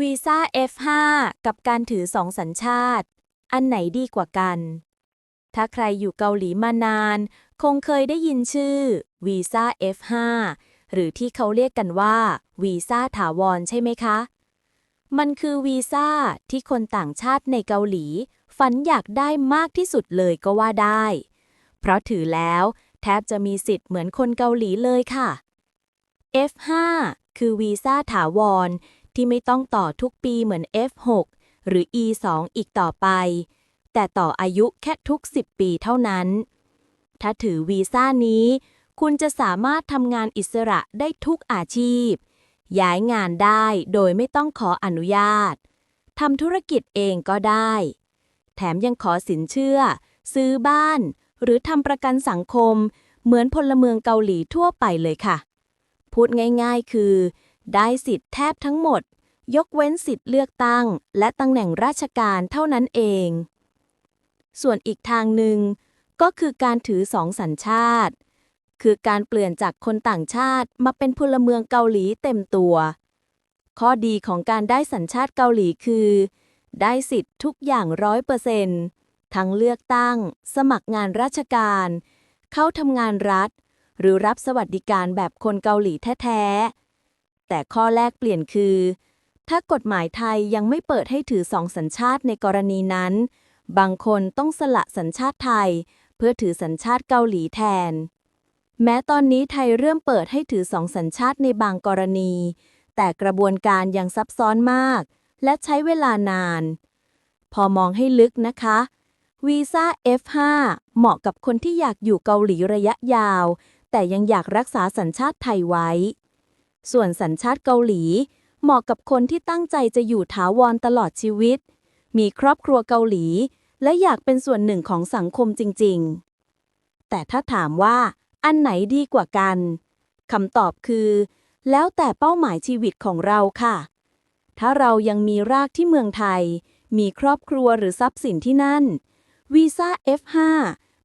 วีซ่า F5 กับการถือสองสัญชาติ อันไหนดีกว่ากัน ถ้าใครอยู่เกาหลีมานาน คงเคยได้ยินชื่อวีซ่า F5 หรือที่เขาเรียกกันว่าวีซ่าถาวรใช่ไหมคะ มันคือวีซ่าที่คนต่างชาติในเกาหลี ฝันอยากได้มากที่สุดเลยก็ว่าได้ เพราะถือแล้วแทบจะมีสิทธิ์เหมือนคนเกาหลีเลยค่ะ F5 คือวีซ่าถาวร ที่ไม่ต้องต่อทุกปีเหมือน F6 หรือ E2 อีกต่อไป แต่ต่ออายุแค่ทุก 10 ปีเท่านั้น ถ้าถือวีซ่านี้ คุณจะสามารถทำงานอิสระได้ทุกอาชีพ ย้ายงานได้โดยไม่ต้องขออนุญาตทำธุรกิจเองก็ได้ แถมยังขอสินเชื่อ ซื้อบ้าน หรือทำประกันสังคม เหมือนพลเมืองเกาหลีทั่วไปเลยค่ะ พูดง่ายๆคือ ได้สิทธิ์แทบทั้งหมด ยกเว้นสิทธิ์เลือกตั้ง และตำแหน่งราชการเท่านั้นเอง ส่วนอีกทางหนึ่ง ก็คือการถือสองสัญชาติ คือการเปลี่ยนจากคนต่างชาติมาเป็นพลเมืองเกาหลีเต็มตัว ข้อดีของการได้สัญชาติเกาหลีคือ ได้สิทธิ์ทุกอย่างร้อยเปอร์เซ็นต์ทั้งเลือกตั้ง สมัครงานราชการ เข้าทำงานรัฐ หรือรับสวัสดิการแบบคนเกาหลีแท้ ๆ แต่ข้อแรกเปลี่ยนคือ ถ้ากฎหมายไทยยังไม่เปิดให้ถือสองสัญชาติในกรณีนั้น บางคนต้องสละสัญชาติไทย เพื่อถือสัญชาติเกาหลีแทน แม้ตอนนี้ไทยเริ่มเปิดให้ถือสองสัญชาติในบางกรณี แต่กระบวนการยังซับซ้อนมาก และใช้เวลานาน พอมองให้ลึกนะคะวีซ่า F5 เหมาะกับคนที่อยากอยู่เกาหลีระยะยาว แต่ยังอยากรักษาสัญชาติไทยไว้ ส่วนสัญชาติเกาหลี เหมาะกับคนที่ตั้งใจจะอยู่ถาวรตลอดชีวิต มีครอบครัวเกาหลี และอยากเป็นส่วนหนึ่งของสังคมจริง ๆ แต่ถ้าถามว่าอันไหนดีกว่ากันคำตอบคือ แล้วแต่เป้าหมายชีวิตของเราค่ะ ถ้าเรายังมีรากที่เมืองไทย มีครอบครัวหรือทรัพย์สินที่นั่นวีซ่า F5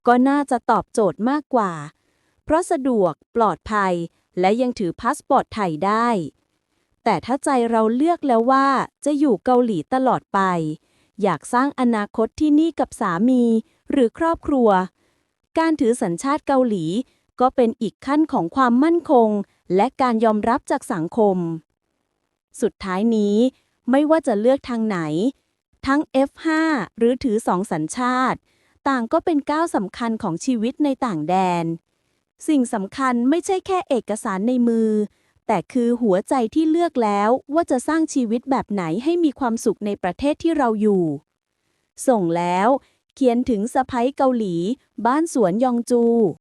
ก็น่าจะตอบโจทย์มากกว่า เพราะสะดวกปลอดภัย และยังถือพาสปอร์ตไทยได้ แต่ถ้าใจเราเลือกแล้วว่าจะอยู่เกาหลีตลอดไป อยากสร้างอนาคตที่นี่กับสามี หรือครอบครัว การถือสัญชาติเกาหลี ก็เป็นอีกขั้นของความมั่นคง และการยอมรับจากสังคม สุดท้ายนี้ ไม่ว่าจะเลือกทางไหน ทั้ง F5 หรือถือสองสัญชาติ ต่างก็เป็นก้าวสำคัญของชีวิตในต่างแดน สิ่งสำคัญไม่ใช่แค่เอกสารในมือ แต่คือหัวใจที่เลือกแล้วว่าจะสร้างชีวิตแบบไหนให้มีความสุขในประเทศที่เราอยู่ ส่งแล้ว เขียนถึงสะพ้ยเกาหลี บ้านสวนยองจู